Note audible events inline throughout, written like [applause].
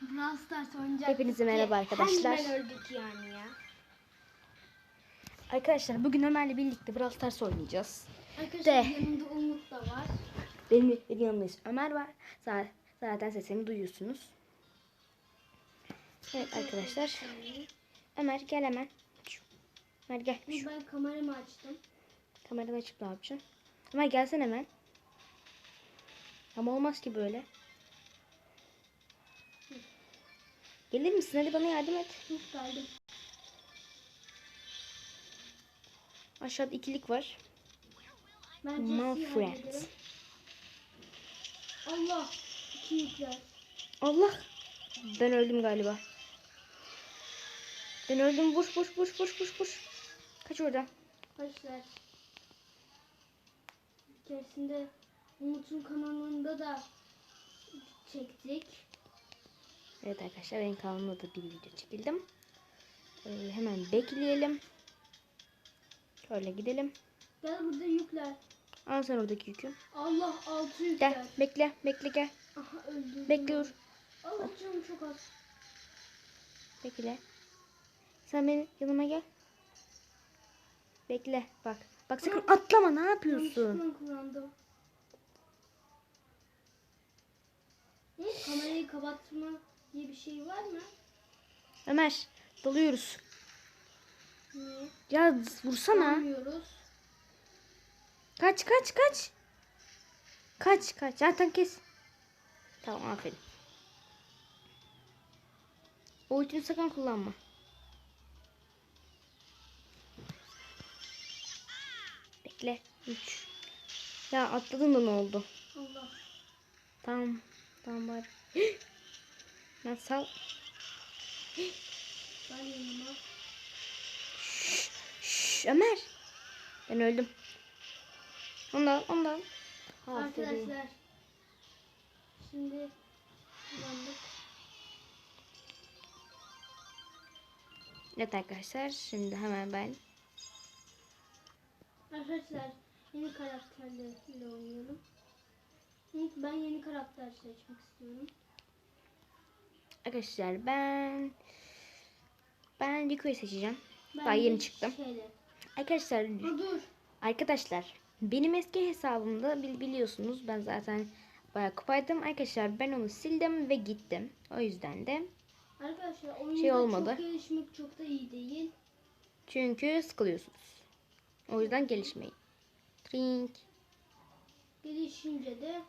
Brawl Stars oynayacaktık Hepinize merhaba arkadaşlar. Hemen öldük yani ya. Arkadaşlar bugün Ömer'le birlikte Brawl Stars oynayacağız. Arkadaşlar De. yanımda Umut da var. Benim, benim yanımda Ömer var. Zaten, zaten sesini duyuyorsunuz. Evet arkadaşlar. Ömer gel hemen. Ömer gel. Şu. ben kameramı açtım. Kameranı açıp ne yapacaksın? Ömer gelsene hemen. Ama olmaz ki böyle. Gelir misin? Hadi bana yardım et. Geldim. Aşağıda ikilik var. My friends. Allah. İki yükler. Allah. Ben öldüm galiba. Ben öldüm. Vur vur vur vur vur vur. Kaç oradan. Arkadaşlar. Bir keresinde Umut'un kanalında da çektik. Evet arkadaşlar benim kanalımda da bir video çekildim. Ee, hemen bekleyelim. Şöyle gidelim. Gel burada yükler. Al sen oradaki yükü. Allah altı yükler. Gel bekle bekle gel. Aha öldürdüm. Bekle dur. Allah canım çok az. Bekle. Sen benim yanıma gel. Bekle bak. Bak sakın atlama ne yapıyorsun? Kullandım. Kamerayı kapatma diye bir şey var mı? Ömer dalıyoruz. Niye? Ya vursana. Bilmiyoruz. Kaç kaç kaç. Kaç kaç. Zaten kes. Tamam aferin. O ultini sakın kullanma. Bekle. 3. Ya atladın da ne oldu? Allah. Tamam. Tamam bari. [gasps] Lan sal. Ben yanıma. Şşş Ömer. Ben öldüm. Ondan ondan. Aferin. Arkadaşlar. Şimdi kullandık. Evet arkadaşlar şimdi hemen ben Arkadaşlar yeni karakterlerle oynayalım. İlk ben yeni karakter seçmek istiyorum. Arkadaşlar ben ben Rico'yu seçeceğim. Ben Daha yeni çıktım. Şeyle. Arkadaşlar dur. arkadaşlar benim eski hesabımda bil- biliyorsunuz ben zaten bayağı kupaydım. Arkadaşlar ben onu sildim ve gittim. O yüzden de Arkadaşlar oyunda Şey olmadı. çok gelişmek çok da iyi değil. çünkü sıkılıyorsunuz. O yüzden gelişmeyin. Trink. Gelişince de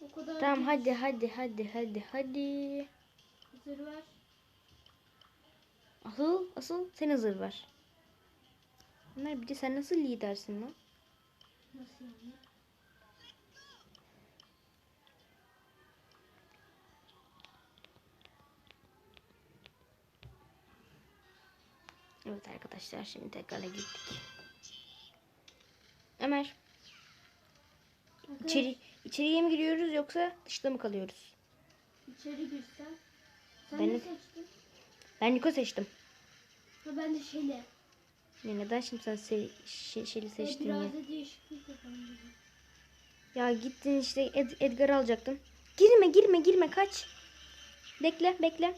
o kadar Tamam hadi hadi hadi hadi hadi. Hazır ver. Asıl asıl sen hazır ver. Ömer bir de sen nasıl lidersin lan? Nasıl yani? Evet arkadaşlar şimdi tekrar gittik. Ömer Arkadaş, içeri içeriye mi giriyoruz yoksa dışta mı kalıyoruz? içeri girsen. Sen Ben- ne seçtin? Ben Niko seçtim. Ha ben de şeyle. Ya neden şimdi sen se şeyi Ya seçtin ya? biraz da değişiklik yapalım dedim. Ya gittin işte Ed Edgar'ı alacaktın. Girme girme girme kaç. Bekle bekle.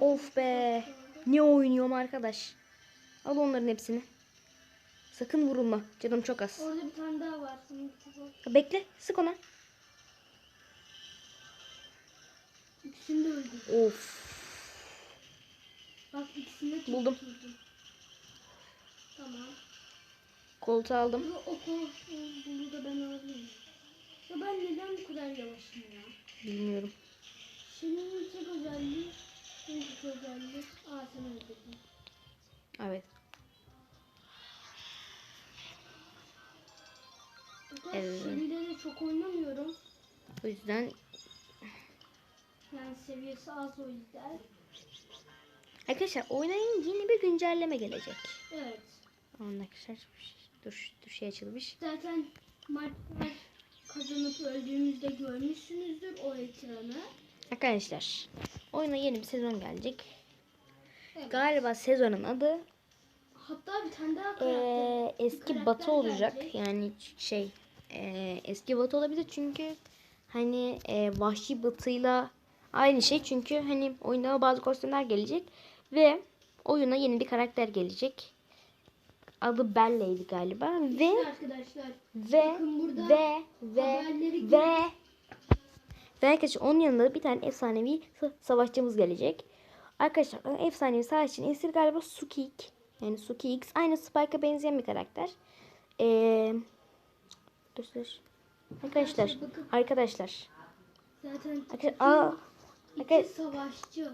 Of be. Ne oynuyorum arkadaş. Al onların hepsini. Sakın vurulma. Canım çok az. Orada bir tane daha var. Onun çok- Bekle sık ona. İkisini de öldürdüm. Of. Bak ikisini de Buldum. Tamam. Koltuğu aldım. O bunu da ben alayım. Ya ben neden bu kadar yavaşım ya? Bilmiyorum. Senin tek özelliği, kötü özelliği. Aa sen öldürdün. Evet. Evet. Çok oynamıyorum. O yüzden Yani seviyesi az o yüzden. arkadaşlar oynayın yeni bir güncelleme gelecek. Evet. Aman arkadaşlar dur dur şey açılmış. Zaten maçlar kazanıp öldüğümüzde görmüşsünüzdür o ekranı. Arkadaşlar oyuna yeni bir sezon gelecek. Evet. Galiba sezonun adı Hatta bir tane daha karakter. eee, eski karakter Batı olacak. gelecek. Yani şey eee, eski Batı olabilir çünkü hani e, vahşi batıyla aynı şey çünkü hani oyuna bazı kostümler gelecek ve oyuna yeni bir karakter gelecek. Adı Belle'ydi galiba ve arkadaşlar ve ve ve ve ve arkadaşlar onun yanında da bir tane efsanevi sa- savaşçımız gelecek. Arkadaşlar efsanevi savaşçının ismi galiba Sukik. Yani Suki X. Aynı Spike'a benzeyen bir karakter. Ee, dur. Arkadaşlar. Arkadaşlar. zaten. Aa, iki arkadaşlar. savaşçı.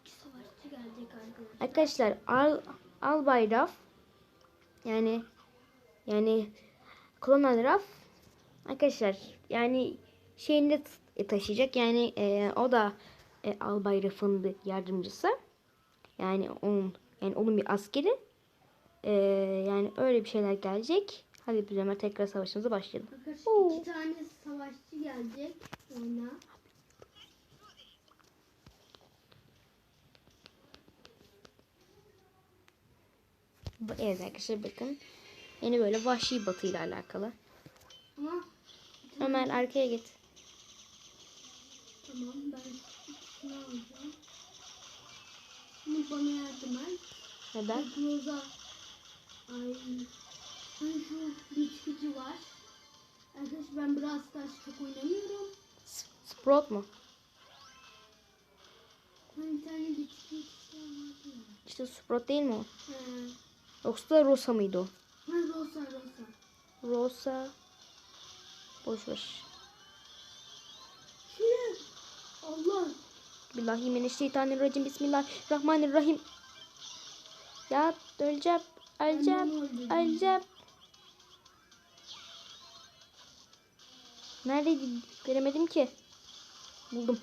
İki savaşçı gelecek arkadaşlar. Arkadaşlar Al Albay Raf yani yani Kolonel Raf arkadaşlar yani şeyinde t- taşıyacak yani e, o da e, Albay Raf'ın yardımcısı yani onun yani onun bir askeri E, yani öyle bir şeyler gelecek. Hadi biz Ömer tekrar savaşımıza başlayalım. Arkadaşlar Oo. iki tane savaşçı gelecek. Bu- Evet arkadaşlar bakın. Yeni böyle vahşi batı ile alakalı. Ama Ömer arkaya git. tamam ben ikisini alacağım. Şimdi bana yardım et. Neden? Roza. Ay. Şu bitkisi var. Arkadaşlar ben Brawl Stars çok oynamıyorum. Sprout mu? Hani bir tane bitki vardı ya. İşte Sprout değil mi o? He. Yoksa Rosa mıydı o? Ha Rosa Rosa. Rosa. Boş ver. Şuraya. Allah. Bismillahirrahmanirrahim. Bismillahirrahmanirrahim. Ya öleceğim. Öleceğim. Öleceğim. Neredeydi? Göremedim ki. Buldum.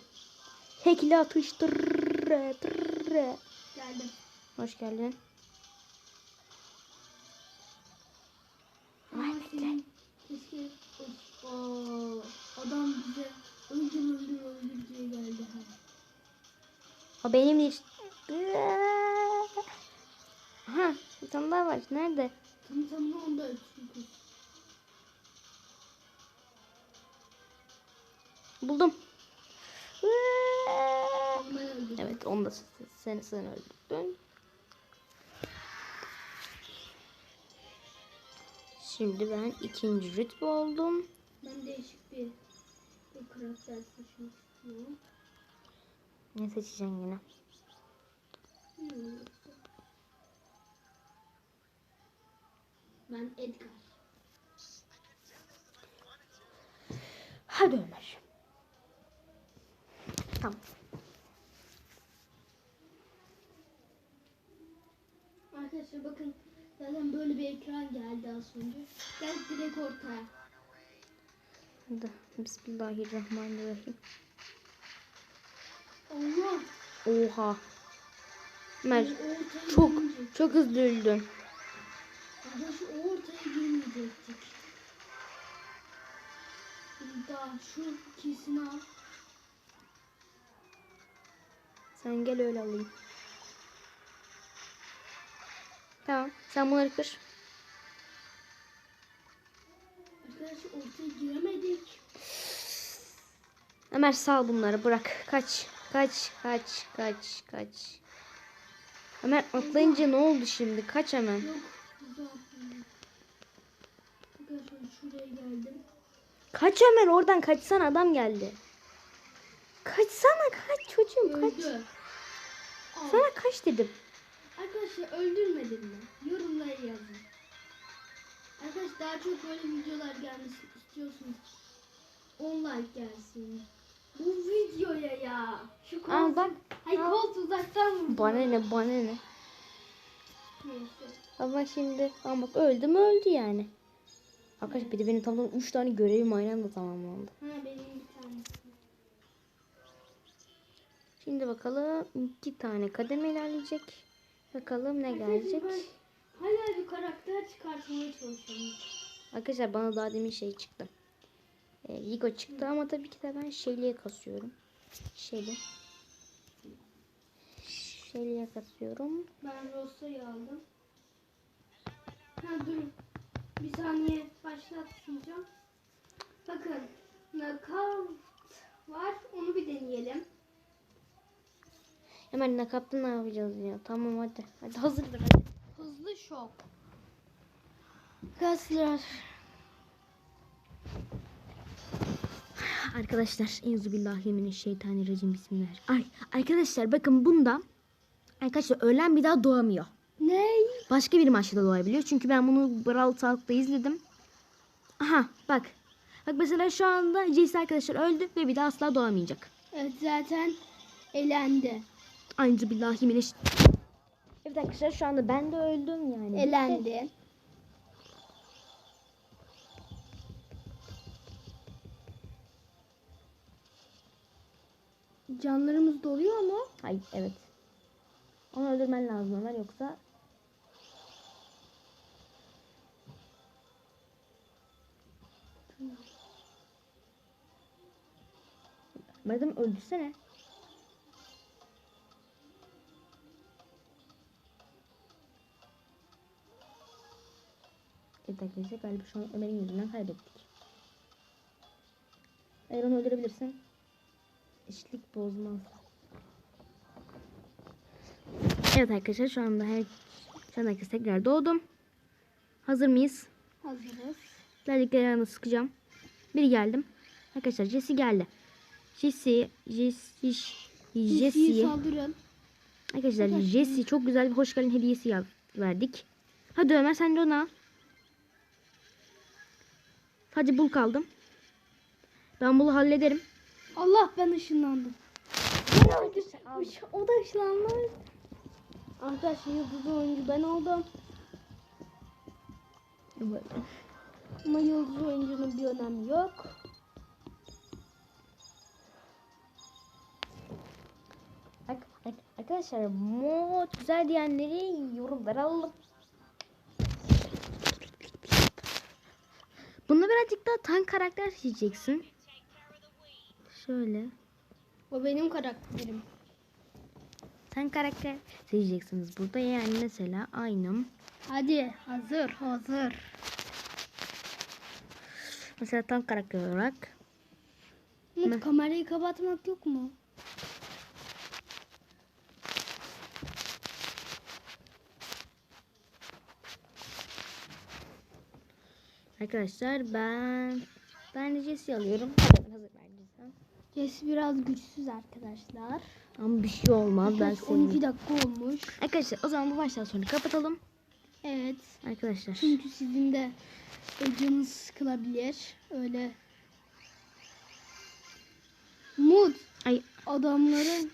Hekli atış. Tırrrr, tırrrr. Geldim. Hoş geldin. Ama senin keşke Oo, adam bize öldür öldür öldür diye geldi. Ha. O benim değil. Aha bir tane daha var. Nerede? Tam tamına onda. Buldum. Evet onu da sen, sen, öldürdün. Şimdi ben ikinci rütbe oldum. Ben değişik bir, bir karakter seçmek istiyorum. Ne seçeceğim yine? Hmm. Ben Edgar. Hadi Ömer. Tamam. Arkadaşlar bakın zaten böyle bir ekran geldi az önce. Gel direkt ortaya. Hadi. Bismillahirrahmanirrahim. Allah. Oha. Ortaya çok girmeyecek. çok hızlı öldün. Arkadaşlar o ortaya girmeyecektik. Daha şu ikisini al. Sen gel öyle alayım. Tamam. Sen bunları kır. Arkadaşlar ortaya giremedik. Ömer sal bunları bırak. Kaç. Kaç. Kaç. Kaç. Kaç. Ömer atlayınca ne oldu şimdi? Kaç hemen. Yok. Güzel. Arkadaşlar şuraya geldim. Kaç Ömer oradan kaçsan adam geldi. Kaçsana kaç çocuğum kaç. Öldü. Sana kaç dedim. Arkadaşlar öldürmedim mi? Yorumlara yazın. Arkadaşlar daha çok böyle videolar gelmesini istiyorsunuz. 10 like gelsin. Bu videoya ya. Şu kol, Al bak. Ay al. kol uzaktan vurdu. Bana ne bana ne. Neyse. Ama şimdi ama bak öldü mü öldü yani. Arkadaş bir de benim tam 3 tane görevim aynı anda tamamlandı. Ha benim Şimdi bakalım iki tane kademe ilerleyecek. Bakalım ne gelecek. Hala bir karakter çıkartmaya çalışıyorum. Arkadaşlar bana daha demin şey çıktı. E, Yigo çıktı ama tabii ki de ben Shelly'e kasıyorum. Shelly. Shelly'e kasıyorum. Ben Rosa'yı aldım. Ha dur. Bir saniye başlatmayacağım. Bakın. Knockout var. Onu bir deneyelim. Hemen nakapta ne yapacağız ya? Tamam hadi. Hadi hazırdır hadi. Hızlı şok. Kaslar. Arkadaşlar Euzubillahimineşşeytanirracim Bismillah. Ay arkadaşlar bakın bunda arkadaşlar öğlen bir daha doğamıyor. Ne? Başka bir maçta doğabiliyor. Çünkü ben bunu Brawl Talk'ta izledim. Aha bak. Bak mesela şu anda Jesse arkadaşlar öldü ve bir daha asla doğamayacak. Evet zaten elendi. Euzubillahimineş... Evet arkadaşlar şu anda ben de öldüm yani. Elendi. Canlarımız doluyor mu? Ay evet. Onu öldürmen lazım Ömer yoksa Madem öldürsene. Arkadaşlar galiba şu an Ömer'in yüzünden kaybettik. Eğer onu öldürebilirsin. Eşitlik bozmaz. Evet arkadaşlar şu anda her şu anda herkes tekrar doğdum. Hazır mıyız? Hazırız. Geldikleri yanına sıkacağım. Biri geldim. Arkadaşlar Jesse geldi. Jesse, Jesse, Jesse'ye saldırın. arkadaşlar. Jesse çok güzel bir hoş geldin hediyesi verdik. Hadi Ömer sen de onu al. Sadece bul kaldım. Ben bunu hallederim. Allah ben ışınlandım. O da ışınlandı. Arkadaşlar yıldız oyuncu ben oldum. Ama yıldız oyuncunun bir önemi yok. Ar- ar- Arkadaşlar mod güzel diyenleri yorumlara alalım. Birazcık daha tank karakter seçeceksin. Şöyle. O benim karakterim. Tank karakter seçeceksiniz burada. Yani mesela aynım. Hadi hazır hazır. Mesela tank karakter olarak. Umut kamerayı kapatmak yok mu? Arkadaşlar ben ben de Jesse'yi alıyorum. Hazır. Jesse biraz güçsüz arkadaşlar. Ama bir şey olmaz ben Kaç, 12 seni. dakika olmuş. Arkadaşlar o zaman bu baştan sonra kapatalım. Evet. Arkadaşlar. Çünkü sizin de canınız sıkılabilir. Öyle. Umut Ay adamları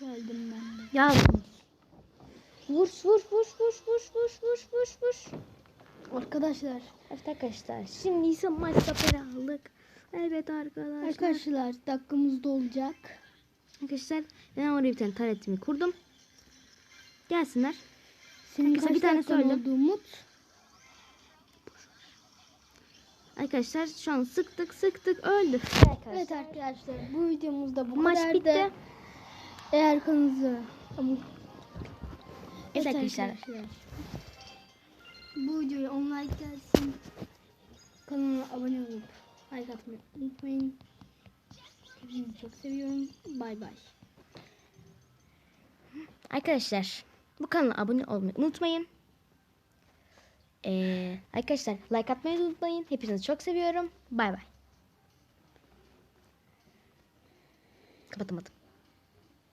geldim ben de. ya vur vur vur vur vur vur vur vur vur. Arkadaşlar, Evet arkadaşlar şimdi ise maç zaferi aldık. Evet arkadaşlar. arkadaşlar dakikamız dolacak. Arkadaşlar ben oraya bir tane taretimi kurdum. Gelsinler. Senin Arkadaşlar, kaç bir tane dakikan söyle. oldu Umut? Arkadaşlar şu an sıktık sıktık öldü. Evet arkadaşlar bu videomuzda bu Maç kadardı. bitti. Eğer kanalınızı Evet arkadaşlar. Bu videoya 10 like gelsin. Kanala abone olup like atmayı unutmayın. Hepinizi çok seviyorum. Bay bay. Arkadaşlar bu kanala abone olmayı unutmayın. Ee, arkadaşlar like atmayı unutmayın. Hepinizi çok seviyorum. Bay bay. Kapatamadım.